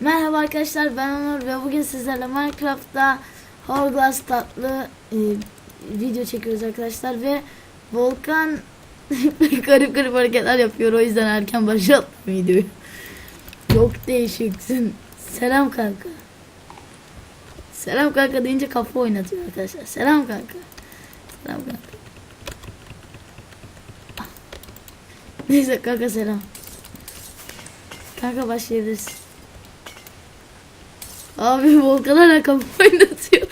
Merhaba arkadaşlar ben Onur ve bugün sizlerle Minecraft'ta Hourglass tatlı e, video çekiyoruz arkadaşlar ve Volkan garip garip hareketler yapıyor o yüzden erken başlattım videoyu. Çok değişiksin. Selam kanka. Selam kanka deyince kafa oynatıyor arkadaşlar. Selam kanka. Selam kanka. Neyse kanka selam. Kanka başlayabiliriz. Abi Volkan'a kafa oynatıyor.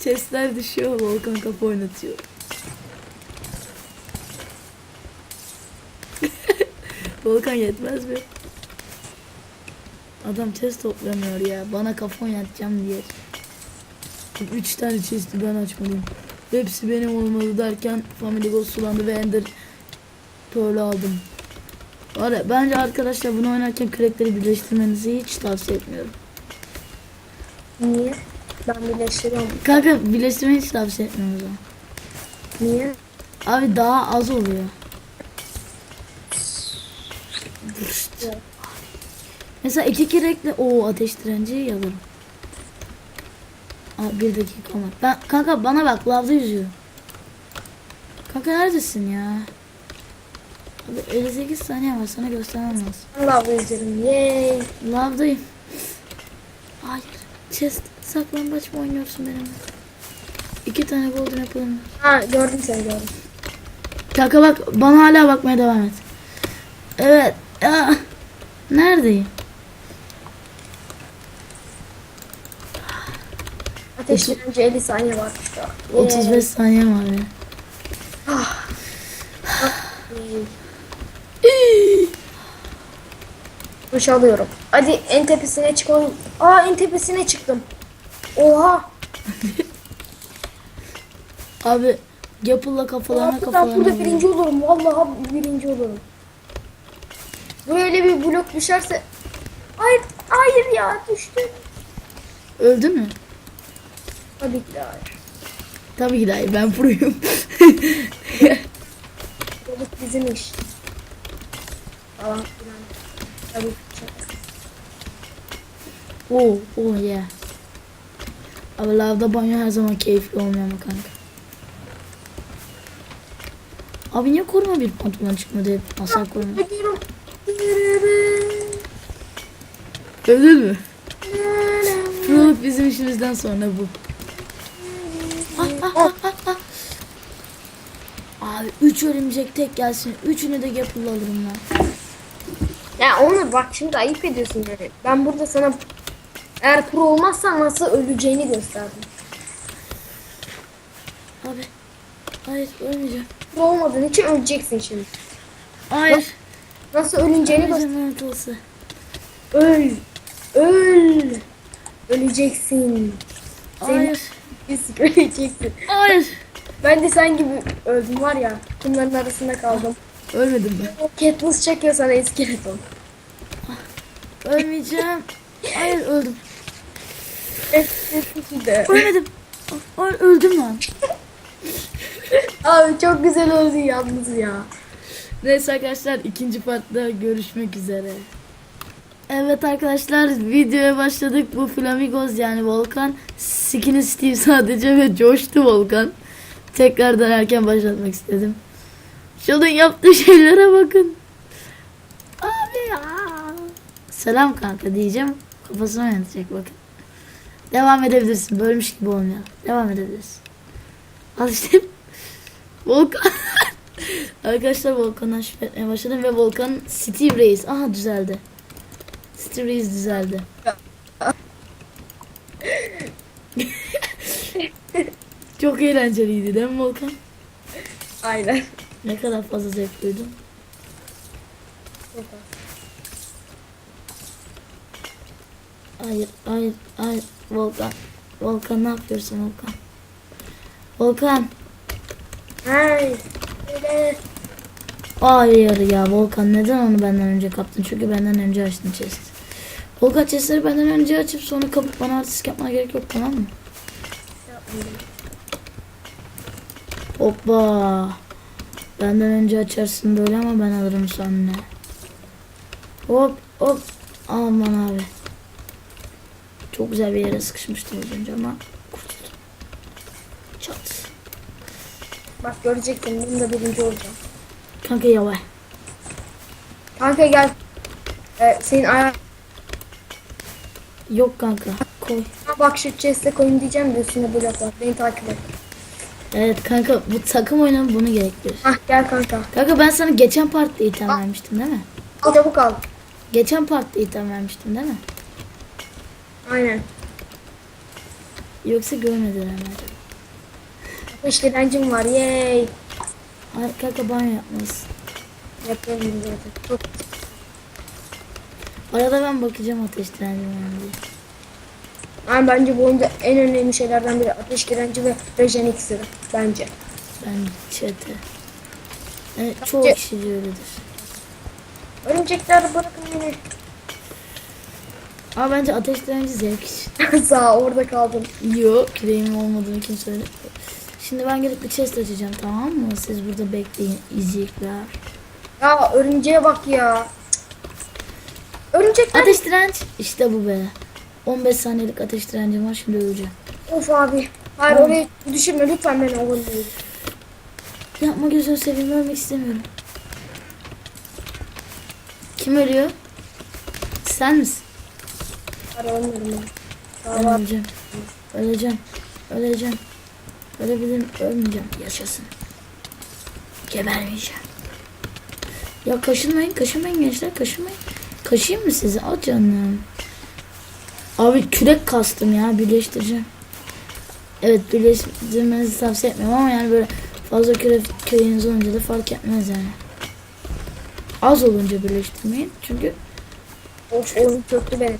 Chestler düşüyor Volkan kafa oynatıyor. Volkan yetmez mi? Adam chest toplamıyor ya. Bana kafa oynatacağım diye. Üç tane chest'i ben açmadım. Hepsi benim olmalı derken Family Ghost sulandı ve Ender Pearl aldım. Var ya, bence arkadaşlar bunu oynarken kürekleri birleştirmenizi hiç tavsiye etmiyorum. Niye? Ben birleştiriyorum. Kanka birleştirmeyi hiç tavsiye etmiyorum o zaman. Niye? Abi daha az oluyor. Mesela iki kürekle o ateş direnci yalarım. Aa, bir dakika var. Ben, kanka bana bak lavda yüzüyor. Kanka neredesin ya? Abi 58 saniye var sana göstermem lazım. Allah izlerim. Yay. Lavdayım. Hayır. Chest saklambaç mı oynuyorsun benimle? İki tane golden apple'ım var. Ha gördüm seni gördüm. Kanka bak bana hala bakmaya devam et. Evet. Ya. Neredeyim? Ateş direnci 50 saniye daha. 35 saniye var ya. Yay. Duş alıyorum. Hadi en tepesine çıkalım. Aa en tepesine çıktım. Oha. Abi Gapple'la kafalarına kafalarına burada vuruyor. birinci olurum. Vallahi birinci olurum. Böyle bir blok düşerse... Hayır, hayır ya düştüm. Öldün mü? Tabii ki de hayır. Tabii ki de hayır, ben proyum. Balık bizim iş. Falan filan. Tabii. Oh, oh yeah. Abi lavda banyo her zaman keyifli olmuyor mu kanka? Abi niye koruma bir pantolon çıkmadı hep? Hasar koruma. Öldün mü? Proluk bizim işimizden sonra bu. Ah, ah, ah, ah, ah. Abi 3 örümcek tek gelsin. Üçünü de Gapple'la alırım ben. Ya Onur bak şimdi ayıp ediyorsun yani. Ben burada sana eğer pro olmazsan nasıl öleceğini gösterdim. Abi. Hayır ölmeyeceğim. Pro olmadığın için öleceksin şimdi. Hayır. Nasıl öleceğini göster. Ölmeyeceğim lanet olsa. Öl. Öl. Öleceksin. Hayır. Biz öleceksin. Hayır. Ben de sen gibi öldüm var ya. Kumların arasında kaldım. Ölmedim ben. Katniss çekiyor sana iskeleton. Ölmeyeceğim. Hayır öldüm. De. Ölmedim. Öldüm lan. Abi çok güzel öldü yalnız ya. Neyse arkadaşlar ikinci partta görüşmek üzere. Evet arkadaşlar videoya başladık. Bu Flamigos yani Volkan. Skinny Steve sadece ve coştu Volkan. Tekrardan erken başlatmak istedim. Şunun yaptığı şeylere bakın. Abi ya. Selam kanka diyeceğim. Kafasına oynatacak bakın. Devam edebilirsin. Bölmüş gibi olmuyor. Devam edebilirsin. Al işte. Volkan. Arkadaşlar Volkan'dan şüphe etmeye başladım ve Volkan Steve Reis. Aha düzeldi. Steve Reis düzeldi. Çok eğlenceliydi değil mi Volkan? Aynen. Ne kadar fazla zevk duydum. Hayır, hayır, hayır. Volkan. Volkan ne yapıyorsun Volkan? Volkan. Hay. Öyle. Hayır ya Volkan neden onu benden önce kaptın? Çünkü benden önce açtın chest. Volkan chestleri benden önce açıp sonra kapıp bana artistik yapmana gerek yok tamam mı? Hoppa. Benden önce açarsın böyle ama ben alırım sonra. Hop hop. Aman abi. Çok güzel bir yere sıkışmıştım az önce ama kurtuldum. Çat. Bak göreceksin bunda birinci olacağım. Kanka yavaş. Kanka gel. Ee, senin ayağına Yok kanka. Koy. bak şu chest'e koyun diyeceğim de üstüne blok var. Beni takip et. Evet kanka bu takım oyunu bunu gerektirir. Hah gel kanka. Kanka ben sana geçen partta item vermiştim değil mi? Al çabuk al. Geçen partta item vermiştim değil mi? Aynen. Yoksa görmediler acaba? Ateş direncim var. Yay. Ay, kanka banyo yapmalısın. Yapıyorum zaten. Arada ben bakacağım ateş direncim var diye. Yani bence bu oyunda en önemli şeylerden biri ateş direnci ve rejen iksiri. Bence. Ben çete. Evet, çoğu kişi de öyledir. Örümcekler bırakın beni. Ama bence ateş direnci zevk için. Sağ orada kaldım. Yok küreğim olmadığını kim söyledi? Şimdi ben gelip bir chest açacağım tamam mı? Siz burada bekleyin izleyecekler. Ya örümceğe bak ya. Örümcekler. Ateş direnç işte bu be. 15 saniyelik ateş direncim var şimdi öleceğim. Of abi. Hayır oraya düşürme lütfen beni o bölümde. Yapma gözünü seveyim ölmek istemiyorum. Kim ölüyor? Sen misin? Öleceğim. Öleceğim. Öleceğim. Ölebilirim. Ölmeyeceğim. Yaşasın. Gebermeyeceğim. Ya kaşınmayın. Kaşınmayın gençler. Kaşınmayın. Kaşıyım mı sizi? Al canım. Abi kürek kastım ya. Birleştireceğim. Evet birleştirmenizi tavsiye etmiyorum ama yani böyle fazla kürek küreğiniz olunca da fark etmez yani. Az olunca birleştirmeyin. Çünkü Of oyun çöktü beni.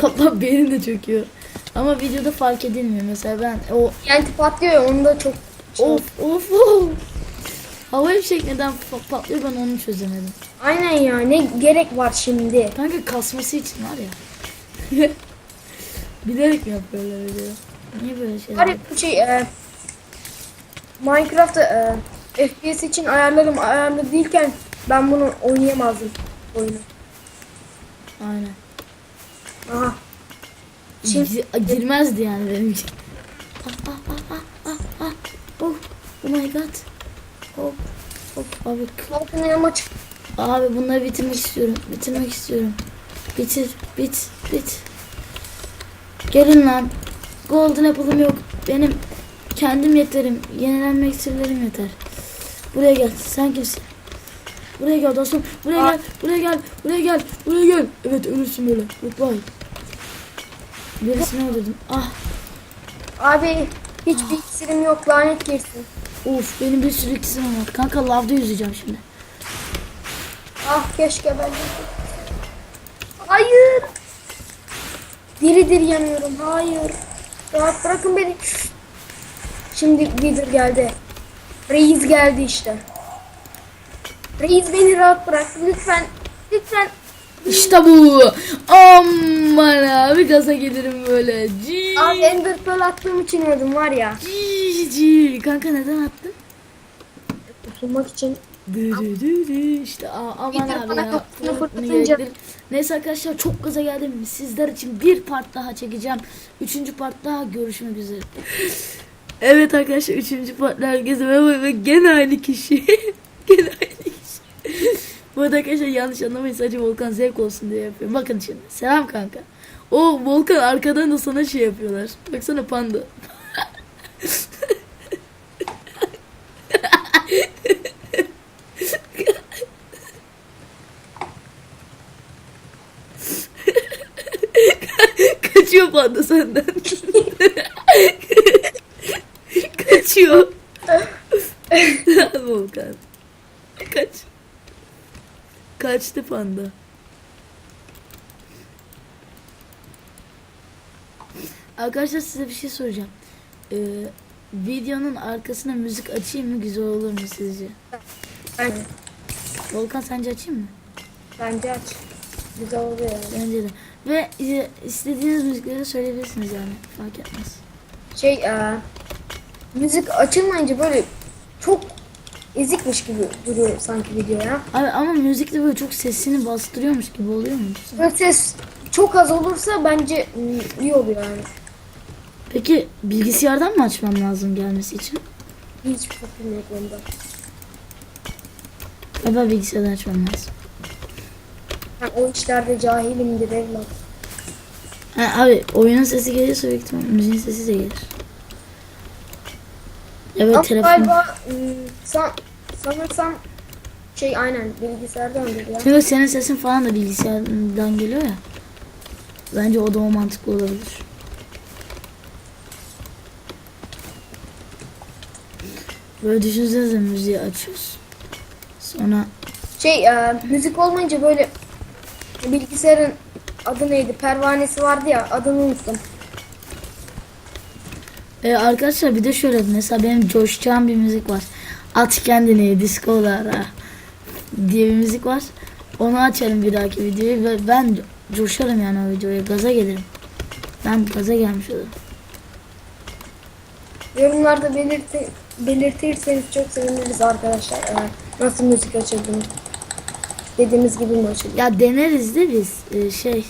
Papa benim de çöküyor. Ama videoda fark edilmiyor. Mesela ben o Yani patlıyor onu da çok of of of. Hava fişek neden pa- patlıyor ben onu çözemedim. Aynen ya ne gerek var şimdi? Kanka kasması için var ya. Bilerek mi yapıyorlar öyle? Niye böyle şeyler? Var ya bu şey e, Minecraft'ta e, FPS için ayarlarım ayarlı değilken ben bunu oynayamazdım oyunu. Aynen. Aha. Gi- girmezdi yani benim için. Ah ah ah ah ah ah. Oh, oh my god. Hop hop abi Kalkın yanıma çık. Abi bunları bitirmek istiyorum. Bitirmek istiyorum. Bitir, bit, bit. Gelin lan. Golden apple'ım yok. Benim kendim yeterim. Yenilenme iksirlerim yeter. Buraya gel. Sen kimsin? Buraya gel dostum. Buraya Aa. gel. Buraya gel. Buraya gel. Buraya gel. Evet ölürsün böyle. Goodbye. Birisini öldürdüm. Ah. Abi hiçbir iksirim yok lanet girsin. Of benim bir sürü iksirim var. Kanka lavda yüzeceğim şimdi. Ah keşke ben de. Hayır. Diri diri yanıyorum. Hayır. Rahat bırakın beni. Şimdi Wither geldi. Reis geldi işte. Reis beni rahat bırak. Lütfen. Lütfen. İşte bu. Aman abi gaza gelirim böyle. Cii. Abi Ender Pearl attığım için öldüm var ya. Cii, cii. Kanka neden attın? Kurtulmak için. Dü dü dü dü. İşte a- aman Bir abi ya. fırlatınca-. Neyse arkadaşlar çok gaza geldim. Sizler için bir part daha çekeceğim. Üçüncü part daha görüşmek üzere. Evet arkadaşlar üçüncü partla herkese merhaba ve gene aynı kişi. gene. Bu arada arkadaşlar yanlış anlamayın sadece Volkan zevk olsun diye yapıyorum. Bakın şimdi. Selam kanka. O Volkan arkadan da sana şey yapıyorlar. Baksana panda. Kaçıyor panda senden. Kaçıyor. Volkan. Kaç. Kaçtı panda. Arkadaşlar size bir şey soracağım. Ee, videonun arkasına müzik açayım mı güzel olur mu sizce? Ben, Volkan sence açayım mı? bence aç. Güzel oluyor yani. Bence de. Ve e, istediğiniz müzikleri söyleyebilirsiniz yani. Fark etmez. Şey e, müzik açılmayınca böyle çok ezikmiş gibi duruyor sanki video ya. Abi ama müzikte böyle çok sesini bastırıyormuş gibi oluyor mu? Böyle ses çok az olursa bence mm, iyi oluyor yani. Peki bilgisayardan mı açmam lazım gelmesi için? Hiç fikrim yok onda. Galiba bilgisayardan açmam lazım. Ben o işlerde cahilimdir evlat. Ha, abi oyunun sesi geliyorsa büyük ihtimal müziğin sesi de gelir. Evet Ama telefon. galiba mm, san, sanırsam şey aynen bilgisayardandır ya. Çünkü senin sesin falan da bilgisayardan geliyor ya. Bence o da o mantıklı olabilir. Böyle düşünsenize müziği açıyoruz. Sonra Şey e, müzik olmayınca böyle bilgisayarın adı neydi? Pervanesi vardı ya adını unuttum. e, arkadaşlar bir de şöyle mesela benim coşacağım bir müzik var. At kendini diskolara diye bir müzik var. Onu açarım bir dahaki videoyu ve ben coşarım yani o videoya gaza gelirim. Ben gaza gelmiş olurum. Yorumlarda belirti, belirtirseniz çok seviniriz arkadaşlar. E, nasıl müzik açıldığını. Dediğimiz gibi mi açıldı? Ya deneriz de biz e, şey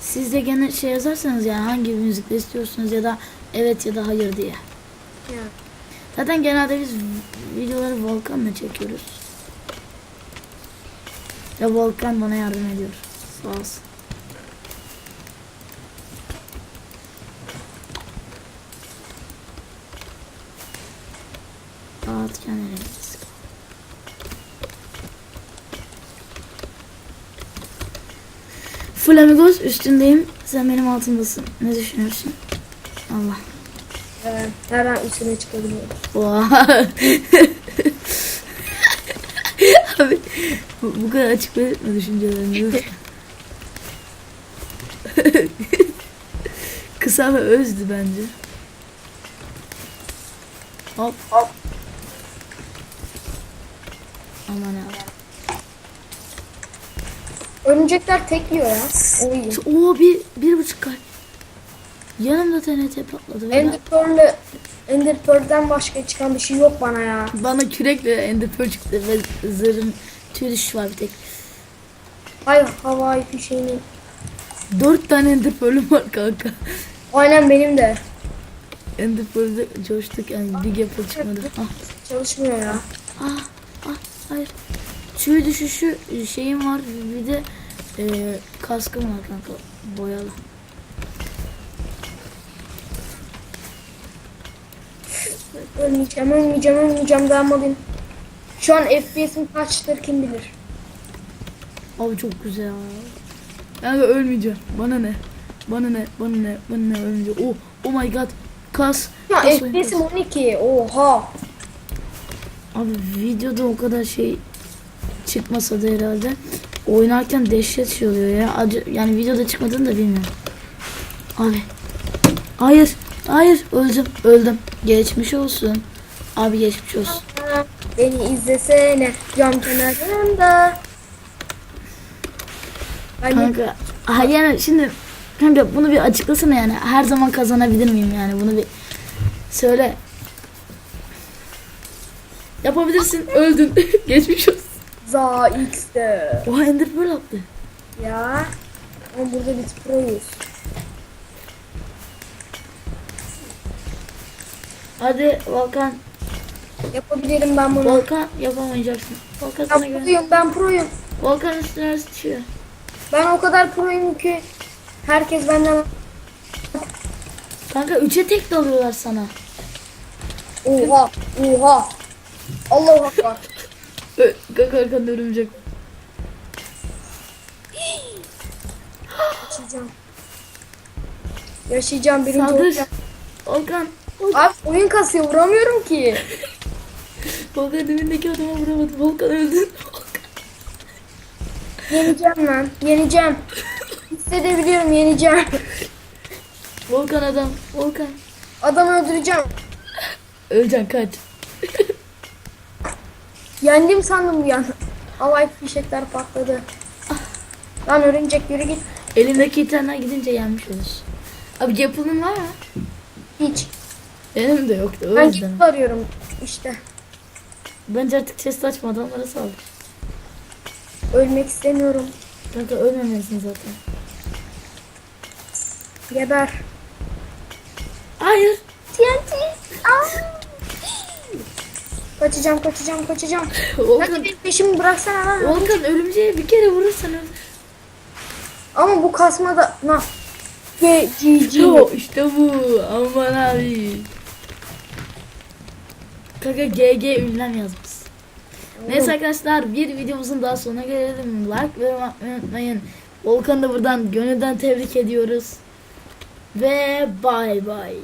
siz de gene şey yazarsanız yani hangi bir müzik istiyorsunuz ya da evet ya da hayır diye. Yani. Zaten genelde biz videoları Volkan'la çekiyoruz. Ya Volkan bana yardım ediyor. Sağ olsun. Kendine risk. Flamigos üstündeyim. Sen benim altımdasın. Ne düşünüyorsun? Allah. E, her an üstüne çıkabiliyorum. Vay. Abi bu, bu kadar açık düşüncelerini. lütfen. Kısa ve özdü bence. Hop. Hop. Aman abi. Örümcekler tek yiyor ya. Oo bir, bir buçuk kalp. Yanımda TNT patladı. Ender Pearl'le Ender Pearl'den başka çıkan bir şey yok bana ya. Bana kürekle ender pearl çıktı ve zırhın tüy düşüşü var bir tek. Hayır havai fişeğinin. Dört tane ender pearl'üm var kanka. Aynen benim de. Ender pearl'de coştuk yani big apple çıkmadı. Ah. Çalışmıyor ya. Ah, ah, hayır. Tüy düşüşü şeyim var bir de e, kaskım var kanka boyalı. Ölmeyeceğim, ölmeyeceğim, ölmeyeceğim dayanmalıyım. Şu an FPS'im kaçtır kim bilir. Abi çok güzel. Yani ölmeyeceğim. Bana ne? Bana ne? Bana ne? Bana ne? Ölmeyeceğim. Oh, oh my god. Kas. Ya FPS'im kas. 12. Oha. Abi videoda o kadar şey çıkmasa da herhalde oynarken dehşet şey oluyor ya. Acı, yani videoda çıkmadığını da bilmiyorum. Abi. Hayır. Hayır. Öldüm. Öldüm. Geçmiş olsun. Abi geçmiş olsun. Beni izlesene cam kenarında. Ben Kanka. Ha yani şimdi kanka bunu bir açıklasana yani. Her zaman kazanabilir miyim yani? Bunu bir söyle. Yapabilirsin. Öldün. geçmiş olsun. za X'de. Oha Ender Pearl attı. Ya. Ama burada biz proyuz. Hadi Volkan. Yapabilirim ben bunu. Volkan yapamayacaksın. Volkan sana Ben proyum, ben proyum. Volkan üstüne düşüyor. Ben o kadar proyum ki herkes benden Kanka üçe tek dalıyorlar sana. oha oha. Allahu akbar. Ö- Kanka arkanda örümcek. Yaşayacağım. Yaşayacağım birinci Saldır. olacağım. Volkan. Abi oyun kasıyor vuramıyorum ki. Volkan dibindeki adama vuramadı. Volkan öldü. Yeneceğim lan. Yeneceğim. Hissedebiliyorum yeneceğim. Volkan adam. Volkan. Adamı öldüreceğim. Öleceksin kaç. Yendim sandım bir an. Havai fişekler patladı. Lan örümcek yürü git. Elimdeki itemler gidince yenmiş olursun. Abi yapılın var mı? Hiç. Benim de yoktu. O Ben yüzden. git arıyorum işte. Bence artık chest açma adamlara saldır. Ölmek istemiyorum. Kanka ölmemelisin zaten. Geber. Hayır. TNT. Aa! Kaçacağım kaçacağım kaçacağım. Volkan, Hadi benim peşimi bıraksana lan. Volkan örümceğe bir kere vurursan ölür. Ama bu kasmada... Na. G, G, G. Yo, işte bu. Aman abi. Kanka GG ünlem yazmış. Neyse arkadaşlar bir videomuzun daha sonuna gelelim. Like ve unutmayın. Volkan'ı da buradan gönülden tebrik ediyoruz. Ve bay bay.